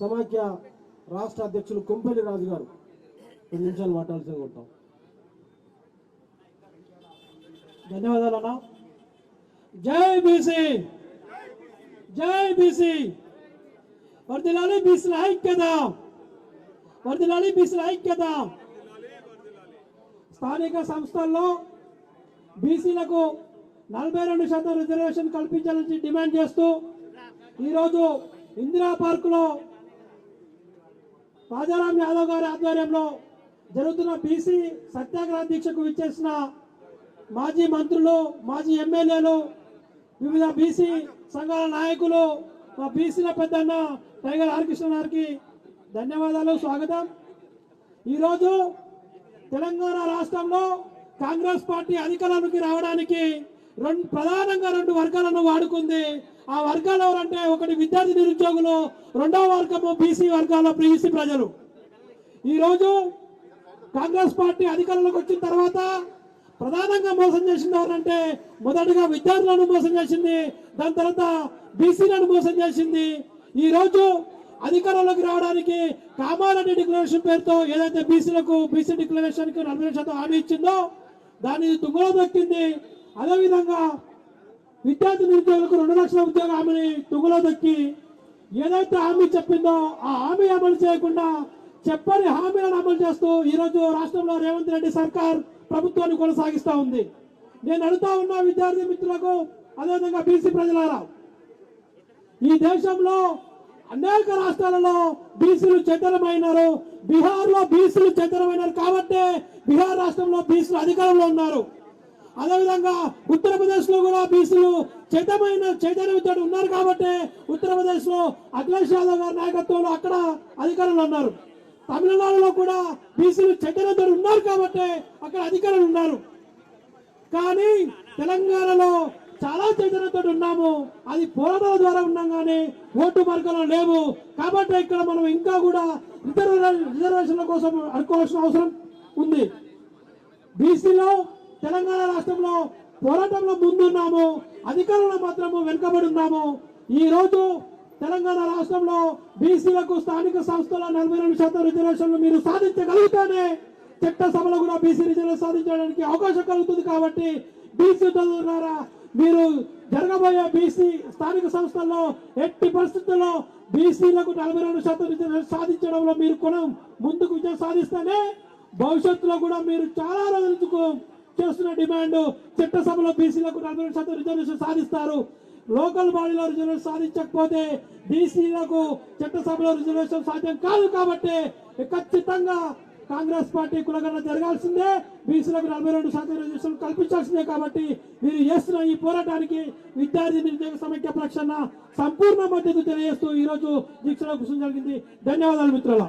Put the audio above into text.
సమాఖ్య రాష్ట్ర అధ్యక్షులు కొంపల్లి రాజు గారు. రెండు నిమిషాలు మాట్లాడాల్సి ఉంటాం. ధన్యవాదాలు అన్న జై బీసీ! జై బీసీ! వర్దిలాలి బీసీల ఐక్యత! వర్దిలాలి బీసీల ఐక్యత! స్థానిక సంస్థల్లో బీసీలకు నలభై రెండు శాతం రిజర్వేషన్ కల్పించాలని డిమాండ్ చేస్తూ ఈరోజు ఇందిరా పార్కులో రాజారాం యాదవ్ గారి ఆధ్వర్యంలో జరుగుతున్న బీసీ సత్యాగ్రహ దీక్షకు విచ్చేసిన మాజీ మంత్రులు మాజీ ఎమ్మెల్యేలు వివిధ బీసీ సంఘాల నాయకులు మా బీసీల పెద్దన్న టైగర్ హరికృష్ణ గారికి ధన్యవాదాలు స్వాగతం. ఈరోజు తెలంగాణ రాష్ట్రంలో కాంగ్రెస్ పార్టీ అధికారంలోకి రావడానికి రెండు ప్రధానంగా రెండు వర్గాలను వాడుకుంది. ఆ వర్గాలు ఎవరంటే ఒకటి విద్యార్థి నిరుద్యోగులు రెండవ వర్గము బీసీ వర్గాల బీసీ ప్రజలు. ఈరోజు కాంగ్రెస్ పార్టీ అధికారంలోకి వచ్చిన తర్వాత ప్రధానంగా మోసం చేసింది ఎవరంటే మొదటగా విద్యార్థులను మోసం చేసింది దాని తర్వాత బీసీలను మోసం చేసింది. ఈ రోజు అధికారంలోకి రావడానికి కామారెడ్డి డిక్లరేషన్ పేరుతో ఏదైతే బీసీలకు బీసీ డిక్లరేషన్కి నలభై శాతం హామీ ఇచ్చిందో దాన్ని తుంగలో దొక్కింది. అదేవిధంగా విద్యార్థి నిరుద్యోగులకు రెండు లక్షల ఉద్యోగ హామీని తుగులో దొక్కి ఏదైతే హామీ చెప్పిందో ఆ హామీ అమలు చేయకుండా చెప్పని హామీలను అమలు చేస్తూ ఈరోజు రాష్ట్రంలో రేవంత్ రెడ్డి సర్కార్ ప్రభుత్వాన్ని కొనసాగిస్తూ ఉంది. నేను అడుగుతా ఉన్న విద్యార్థి మిత్రులకు అదేవిధంగా బీసీ ప్రజలారా ఈ దేశంలో అనేక రాష్ట్రాలలో బీసీలు చైతన్యమైనారు బీహార్లో బీసీలు చైతన్యమైనారు కాబట్టి బీహార్ రాష్ట్రంలో బీసీలు అధికారంలో ఉన్నారు. అదేవిధంగా ఉత్తరప్రదేశ్లో కూడా బీసీలు చైతన్యమైన చైతన్యంతో ఉన్నారు కాబట్టి ఉత్తరప్రదేశ్లో అఖిలేష్ యాదవ్ గారి నాయకత్వంలో అక్కడ అధికారులు ఉన్నారు. తమిళనాడులో కూడా బీసీలు చైతన్యంతో ఉన్నారు కాబట్టి అక్కడ అధికారులు ఉన్నారు. కానీ తెలంగాణలో చాలా చైతన్యంతో ఉన్నాము. అది పోరాటాల ద్వారా ఉన్నాం కానీ ఓటు మార్గంలో లేవు. కాబట్టి ఇక్కడ మనం ఇంకా కూడా రిజర్వేషన్ల కోసం అనుకోవాల్సిన అవసరం ఉంది. బీసీలో తెలంగాణ రాష్ట్రంలో పోరాటంలో ముందున్నాము అధికారంలో మాత్రము వెనుకబడి ఉన్నాము. ఈ రోజు తెలంగాణ రాష్ట్రంలో బీసీలకు స్థానిక సంస్థల నలభై రెండు శాతం రిజర్వేషన్లు మీరు సాధించగలిగితేనే చట్టసభలో కూడా బీసీ రిజర్వేషన్ సాధించడానికి అవకాశం కలుగుతుంది కాబట్టి బీసీ ద్వారా మీరు జరగబోయే బీసీ స్థానిక సంస్థల్లో ఎట్టి పరిస్థితుల్లో బీసీలకు నలభై రెండు శాతం రిజర్వేషన్ సాధించడంలో మీరు కొన ముందుకు విజయం సాధిస్తేనే భవిష్యత్తులో కూడా మీరు చాలా రోజులకు చేస్తున్న డిమాండ్ చట్టసభలో బీసీలకు నలభై శాతం రిజర్వేషన్ సాధిస్తారు. లోకల్ బాడీలో రిజర్వేషన్ సాధించకపోతే బీసీలకు చట్టసభలో రిజర్వేషన్ సాధ్యం కాదు కాబట్టి ఖచ్చితంగా కాంగ్రెస్ పార్టీ కులగన జరగాల్సిందే. బీసీలకు నలభై రెండు శాతం రిజర్వేషన్ కల్పించాల్సిందే కాబట్టి మీరు చేస్తున్న ఈ పోరాటానికి విద్యార్థి నిరుద్యోగ సమైక్య ప్రక్షణ సంపూర్ణ మద్దతు తెలియజేస్తూ ఈ రోజు దీక్షలో కూర్చొని జరిగింది. ధన్యవాదాలు మిత్రుల